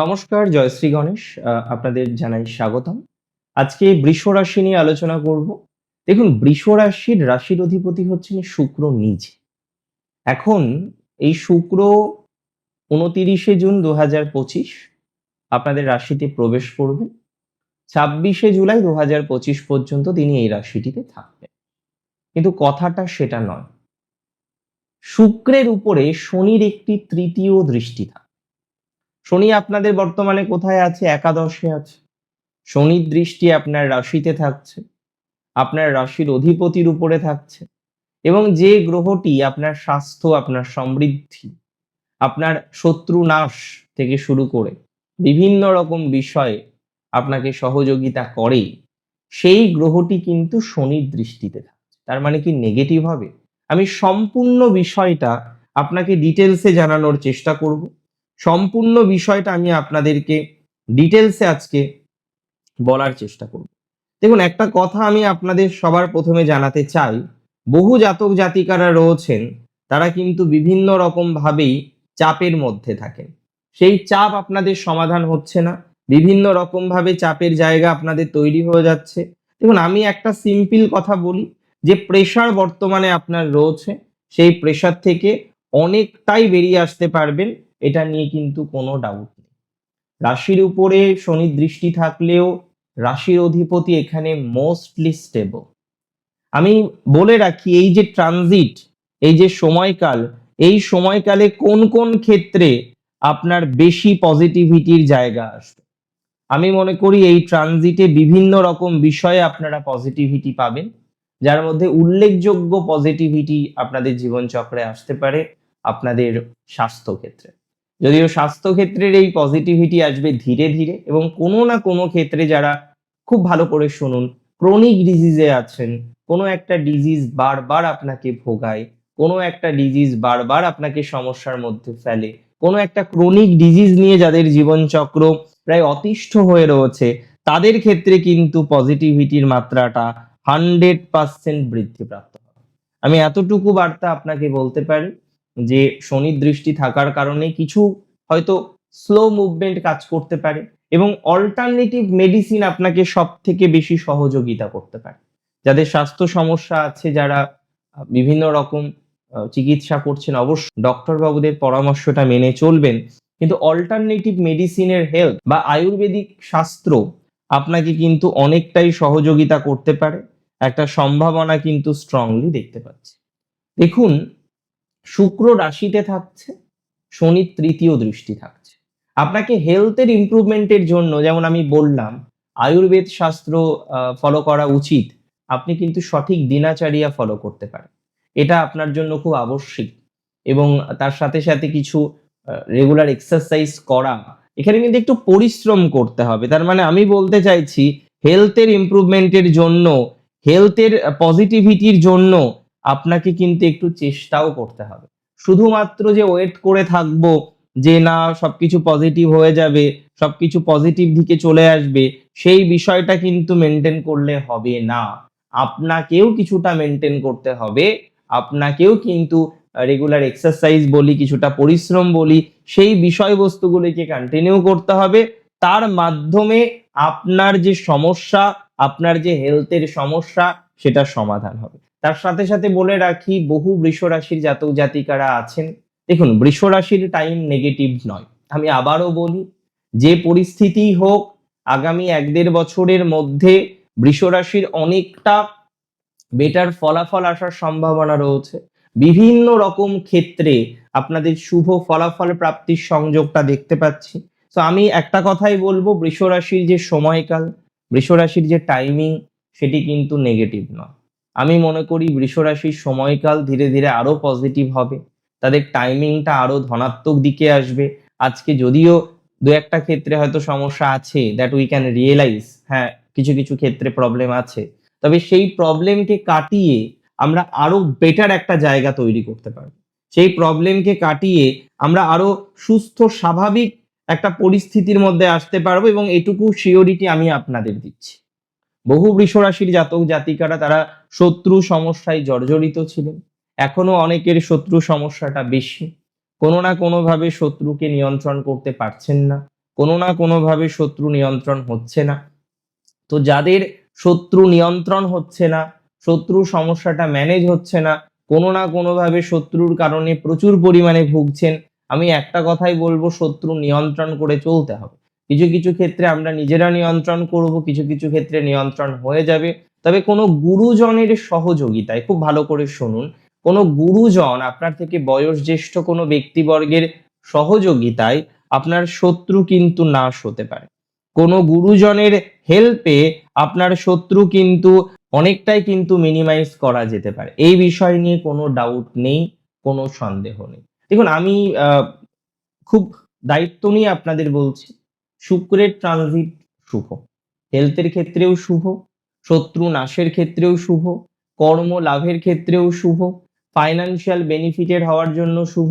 নমস্কার জয়শ্রী গণেশ। আপনাদের জানাই স্বাগতম। আজকে বৃষ রাশি নিয়ে আলোচনা করব। দেখুন, বৃষ রাশির রাশির অধিপতি হচ্ছেন শুক্র নিজ। এখন এই শুক্র উনতিরিশে জুন দু হাজার পঁচিশ আপনাদের রাশিতে প্রবেশ করবেন ছাব্বিশে জুলাই দু হাজার পঁচিশ পর্যন্ত তিনি এই রাশিটিতে থাকবেন। কিন্তু কথাটা সেটা নয়। শুক্রের উপরে শনির একটি তৃতীয় দৃষ্টি থাকে। শনি আপনাদের বর্তমানে কোথায় আছে? একাদশে আছে। শনির দৃষ্টি আপনার রাশিতে থাকছে। আপনার রাশির অধিপতির উপরে থাকছে। এবং যে গ্রহটি আপনার স্বাস্থ্য, আপনার সমৃদ্ধি, আপনার শত্রু নাশ থেকে শুরু করে বিভিন্ন রকম বিষয়ে আপনাকে সহযোগিতা করে, সেই গ্রহটি কিন্তু শনির দৃষ্টিতে থাকছে। তার মানে কি নেগেটিভ হবে? আমি সম্পূর্ণ বিষয়টা আপনাকে ডিটেলসে জানানোর চেষ্টা করব। সম্পূর্ণ বিষয়টা আমি আপনাদেরকে ডিটেলসে আজকে বলার চেষ্টা করব। দেখুন, একটা কথা আমি আপনাদের সবার প্রথমে জানাতে চাই। বহু জাতক জাতিকারা রয়েছেন, তারা কিন্তু বিভিন্ন রকম ভাবেই চাপের মধ্যে থাকেন। সেই চাপ আপনাদের সমাধান হচ্ছে না। বিভিন্ন রকম ভাবে চাপের জায়গা আপনাদের তৈরি হয়ে যাচ্ছে। দেখুন, আমি একটা সিম্পল কথা বলি, যে প্রেশার বর্তমানে আপনার রয়েছে, সেই প্রেশার থেকে অনেকটাই বেরিয়ে আসতে পারবেন এটা নিয়ে কিন্তু কোনো ডাউট নেই। রাশির উপরে শনির দৃষ্টি থাকলেও রাশির অধিপতি এখানে মোস্টলি স্টেবল আমি বলে রাখি, এই যে ট্রানজিট এই যে সময়কাল, এই সময়কালে কোন কোন ক্ষেত্রে আপনার বেশি পজিটিভিটির জায়গা আসবে? আমি মনে করি এই ট্রানজিটে বিভিন্ন রকম বিষয়ে আপনারা পজিটিভিটি পাবেন, যার মধ্যে উল্লেখযোগ্য পজিটিভিটি আপনাদের জীবনচক্রে আসতে পারে আপনাদের স্বাস্থ্য ক্ষেত্রে। যদিও স্বাস্থ্য ক্ষেত্রের এই পজিটিভিটি আসবে ধীরে ধীরে এবং কোনো না কোনো ক্ষেত্রে যারা খুব ভালো করে শুনুন ক্রনিক ডিজিজে আছেন, কোনো একটা ডিজিজ বারবার আপনাকে ভোগায়, কোনো একটা ডিজিজ বারবার আপনাকে সমস্যার মধ্যে ফেলে, কোনো একটা ক্রনিক ডিজিজ নিয়ে যাদের জীবনচক্র প্রায় অতিষ্ঠ হয়ে রয়েছে, তাদের ক্ষেত্রে কিন্তু পজিটিভিটির মাত্রাটা হান্ড্রেড পার্সেন্ট বৃদ্ধিপ্রাপ্ত আমি এতটুকু বার্তা আপনাকে বলতে পারি যে শনির দৃষ্টি থাকার কারণে কিছু হয়তো স্লো মুভমেন্ট কাজ করতে পারে এবং অল্টারনেটিভ মেডিসিন আপনাকে সব থেকে বেশি সহযোগিতা করতে পারে। যাদের স্বাস্থ্য সমস্যা আছে, যারা বিভিন্ন রকম চিকিৎসা করছেন, অবশ্য ডক্টর বাবুদের পরামর্শটা মেনে চলবেন। কিন্তু অল্টারনেটিভ মেডিসিনের হেল্প বা আয়ুর্বেদিক শাস্ত্র আপনাকে কিন্তু অনেকটাই সহযোগিতা করতে পারে। একটা সম্ভাবনা কিন্তু স্ট্রংলি দেখতে পাচ্ছি। দেখুন শুক্র রাশিতে থাকছে শনির তৃতীয় দৃষ্টি থাকছে। আপনাকে হেলথের ইম্প্রুভমেন্টের জন্য, যেমন আমি বললাম, আয়ুর্বেদ শাস্ত্র ফলো করা উচিত। আপনি কিন্তু সঠিক দিনাচারিয়া ফলো করতে পারেন। এটা আপনার জন্য খুব আবশ্যিক। এবং তার সাথে সাথে কিছু রেগুলার এক্সারসাইজ করা। এখানে কিন্তু একটু পরিশ্রম করতে হবে। তার মানে আমি বলতে চাইছি হেলথের ইমপ্রুভমেন্টের জন্য হেলথের পজিটিভিটির জন্য আপনাকে কিন্তু একটু চেষ্টাও করতে হবে। শুধুমাত্র যে ওয়েট করে থাকব, যে না, সবকিছু পজিটিভ হয়ে যাবে, সবকিছু পজিটিভ দিকে চলে আসবে, সেই বিষয়টা কিন্তু মেনটেন করলে হবে না। আপনাকেও কিছুটা মেনটেন করতে হবে, আপনাকেও কিন্তু রেগুলার এক্সারসাইজ বলি, কিছুটা পরিশ্রম বলি, সেই বিষয়বস্তুগুলিকে কন্টিনিউ করতে হবে। তার মাধ্যমে আপনার যে সমস্যা, আপনার যে হেলথের সমস্যা, সেটা সমাধান হবে। তার সাথে সাথে বলে রাখি, বহু বৃষ রাশির জাতক জাতিকারা আছেন। দেখুন, বৃষ রাশির টাইম নেগেটিভ নয়। আমি আবারও বলি, যে পরিস্থিতি হোক, আগামী এক দেড় বছরের মধ্যে বৃষ রাশির অনেকটা বেটার ফলাফল আসার সম্ভাবনা রয়েছে। বিভিন্ন রকম ক্ষেত্রে আপনাদের শুভ ফলাফল প্রাপ্তির সংযোগটা দেখতে পাচ্ছি। তো আমি একটা কথাই বলব, বৃষ রাশির যে সময়কাল, বৃষ রাশির যে টাইমিং সেটি কিন্তু নেগেটিভ নয়। আমি মনে করি বৃষ রাশির সময়কাল ধীরে ধীরে আরও পজিটিভ হবে। তাদের টাইমিংটা আরও ধনাত্মক দিকে আসবে। আজকে যদিও দু একটা ক্ষেত্রে হয়তো সমস্যা আছে দ্যাট উই ক্যান রিয়েলাইজ হ্যাঁ কিছু কিছু ক্ষেত্রে প্রবলেম আছে। তবে সেই প্রবলেমকে কাটিয়ে আমরা আরও বেটার একটা জায়গা তৈরি করতে পারব। সেই প্রবলেমকে কাটিয়ে আমরা আরও সুস্থ, স্বাভাবিক একটা পরিস্থিতির মধ্যে আসতে পারব এবং এটুকু শিওরিটি আমি আপনাদের দিচ্ছি। বহু বৃষরাশির জাতক জাতিকারা তারা শত্রু সমস্যায় জর্জরিত ছিলেন। এখনও অনেকের শত্রু সমস্যাটা বেশি। কোনো না কোনোভাবে শত্রুকে নিয়ন্ত্রণ করতে পারছেন না। কোনো না কোনোভাবে শত্রু নিয়ন্ত্রণ হচ্ছে না। তো যাদের শত্রু নিয়ন্ত্রণ হচ্ছে না, শত্রু সমস্যাটা ম্যানেজ হচ্ছে না, কোনো না কোনোভাবে শত্রুর কারণে প্রচুর পরিমাণে ভুগছেন, আমি একটা কথাই বলব, শত্রু নিয়ন্ত্রণ করে চলতে হবে। কিছু কিছু ক্ষেত্রে আমরা নিজেরা নিয়ন্ত্রণ করব, কিছু কিছু ক্ষেত্রে নিয়ন্ত্রণ হয়ে যাবে। তবে কোনো গুরুজনের সহযোগিতায়, খুব ভালো করে শুনুন, কোনো গুরুজন আপনার থেকে বয়োজ্যেষ্ঠ কোনো ব্যক্তিবর্গের সহযোগিতায় আপনার শত্রু কিন্তু নাশ হতে পারে। কোনো গুরুজনের হেল্পে আপনার শত্রু কিন্তু অনেকটাই কিন্তু মিনিমাইজ করা যেতে পারে। এই বিষয় নিয়ে কোনো ডাউট নেই, কোনো সন্দেহ নেই। দেখুন, আমি খুব দায়িত্ব নিয়ে আপনাদের বলছি শুক্রের ট্রানজিট শুভ। হেলথের ক্ষেত্রেও শুভ, শত্রু নাশের ক্ষেত্রেও শুভ, কর্ম লাভের ক্ষেত্রেও শুভ ফাইনান্সিয়াল বেনিফিটেড হওয়ার জন্য শুভ,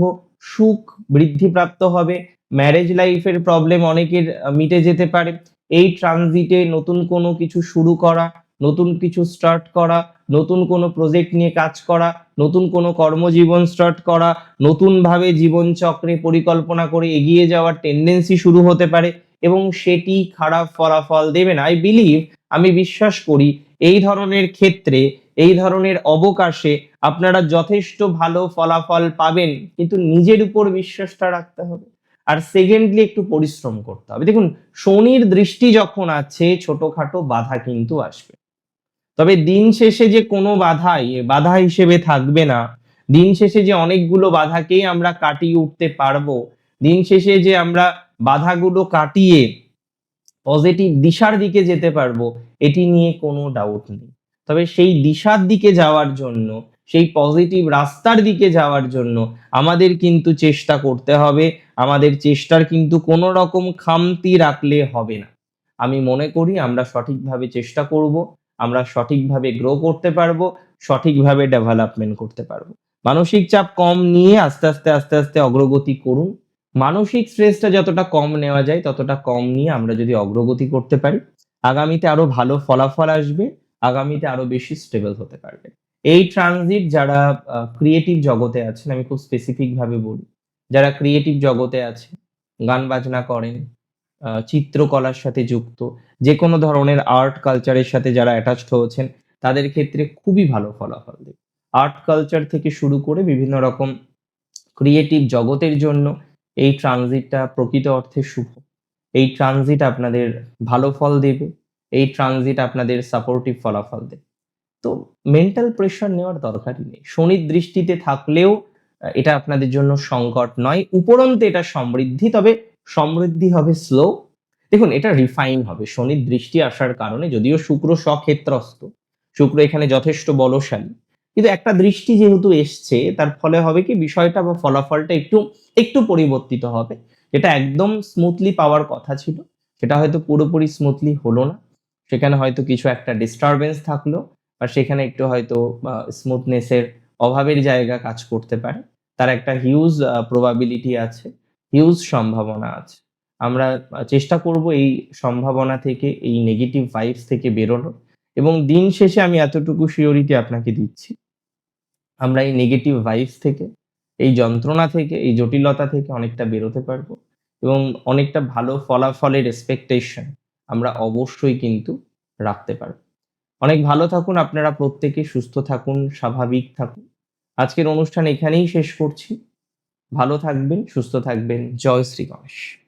সুখ বৃদ্ধিপ্রাপ্ত হবে ম্যারেজ লাইফের প্রবলেম অনেকের মিটে যেতে পারে। এই ট্রানজিটে নতুন কোনো কিছু শুরু করা, নতুন কিছু স্টার্ট করা, নতুন কোনো প্রজেক্ট নিয়ে কাজ করা, নতুন কোনো কর্মজীবন স্টার্ট করা, নতুনভাবে জীবনচক্রে পরিকল্পনা করে এগিয়ে যাওয়ার টেন্ডেন্সি শুরু হতে পারে। এবং সেটি খারাপ ফলাফল দেবে না। আই বিলিভ আমি বিশ্বাস করি, এই ধরনের ক্ষেত্রে, এই ধরনের অবকাশে আপনারা যথেষ্ট ভালো ফলাফল পাবেন, কিন্তু নিজের উপর বিশ্বাসটা রাখতে হবে। আর সেকেন্ডলি একটু পরিশ্রম করতে হবে। দেখুন, শনির দৃষ্টি যখন আছে, ছোটখাটো বাধা কিন্তু আসবে। তবে দিন শেষে যে কোনো বাধাই, বাধা হিসেবে থাকবে না। দিন শেষে যে অনেকগুলো বাধাকেই আমরা কাটিয়ে উঠতে পারব। দিন শেষে যে আমরা বাধাগুলো কাটিয়ে পজিটিভ দিশার দিকে যেতে পারব, এটি নিয়ে কোনো ডাউট নেই। তবে সেই দিশার দিকে যাওয়ার জন্য, সেই পজিটিভ রাস্তার দিকে যাওয়ার জন্য আমাদের কিন্তু চেষ্টা করতে হবে, আমাদের চেষ্টার কিন্তু কোনো রকম খামতি রাখলে হবে না। আমি মনে করি আমরা সঠিকভাবে চেষ্টা করব, আমরা সঠিকভাবে গ্রো করতে পারব, সঠিকভাবে ডেভেলপমেন্ট করতে পারব। মানসিক চাপ কম নিয়ে আস্তে আস্তে আস্তে আস্তে অগ্রগতি করুন। মানসিক স্ট্রেসটা যতটা কম নেওয়া যায়, ততটা কম নিয়ে আমরা যদি অগ্রগতি করতে পারি, আগামীতে আরও ভালো ফলাফল আসবে, আগামীতে আরও বেশি স্টেবল হতে পারবে। এই ট্রানজিট যারা ক্রিয়েটিভ জগতে আছেন, আমি খুব স্পেসিফিক ভাবে বলি, যারা ক্রিয়েটিভ জগতে আছে, গান বাজনা করেন চিত্রকলার সাথে যুক্ত যে কোনো ধরনের আর্ট কালচারের সাথে যারা অ্যাটাচড হয়েছেন, তাদের ক্ষেত্রে খুবই ভালো ফলাফল দেবে। আর্ট কালচার থেকে শুরু করে বিভিন্ন রকম ক্রিয়েটিভ জগতের জন্য এই ট্রানজিটটা প্রকৃত অর্থে শুভ। এই ট্রানজিট আপনাদের ভালো ফল দেবে, এই ট্রানজিট আপনাদের সাপোর্টিভ ফলাফল দেবে। তো মেন্টাল প্রেশার নেওয়ার দরকারই নেই। শনির দৃষ্টিতে থাকলেও এটা আপনাদের জন্য সংকট নয়। উপরন্তে এটা সমৃদ্ধি, তবে সমৃদ্ধি হবে স্লো দেখুন, এটা রিফাইন হবে। শনির দৃষ্টি আসার কারণে, যদিও শুক্র স্বক্ষেত্রস্থ শুক্র এখানে যথেষ্ট বলশালী। কিন্তু একটা দৃষ্টি যেহেতু এসছে, তার ফলে হবে কি বিষয়টা বা ফলাফলটা একটু একটু পরিবর্তিত হবে। যেটা একদম স্মুথলি পাওয়ার কথা ছিল, সেটা হয়তো পুরোপুরি স্মুথলি হলো না। সেখানে হয়তো কিছু একটা ডিস্টারবেন্স থাকল বা সেখানে একটু হয়তো স্মুথনেসের অভাবের জায়গা কাজ করতে পারে। তার একটা হিউজ প্রবাবিলিটি আছে হিউজ সম্ভাবনা আছে। আমরা চেষ্টা করব এই সম্ভাবনা থেকে, এই নেগেটিভ ভাইবস থেকে বেরোনোর। এবং দিন শেষে আমি এতটুকু শিওরিটি আপনাকে দিচ্ছি। আমরা এই নেগেটিভ ভাইবস থেকে, এই যন্ত্রণা থেকে, এই জটিলতা থেকে অনেকটা বেরোতে পারব এবং অনেকটা ভালো ফলাফলের এক্সপেকটেশন আমরা অবশ্যই কিন্তু রাখতে পারব। অনেক ভালো থাকুন, আপনারা প্রত্যেকে সুস্থ থাকুন, স্বাভাবিক থাকুন। আজকের অনুষ্ঠান এখানেই শেষ করছি। ভালো থাকবেন, সুস্থ থাকবেন। জয় শ্রী গণেশ।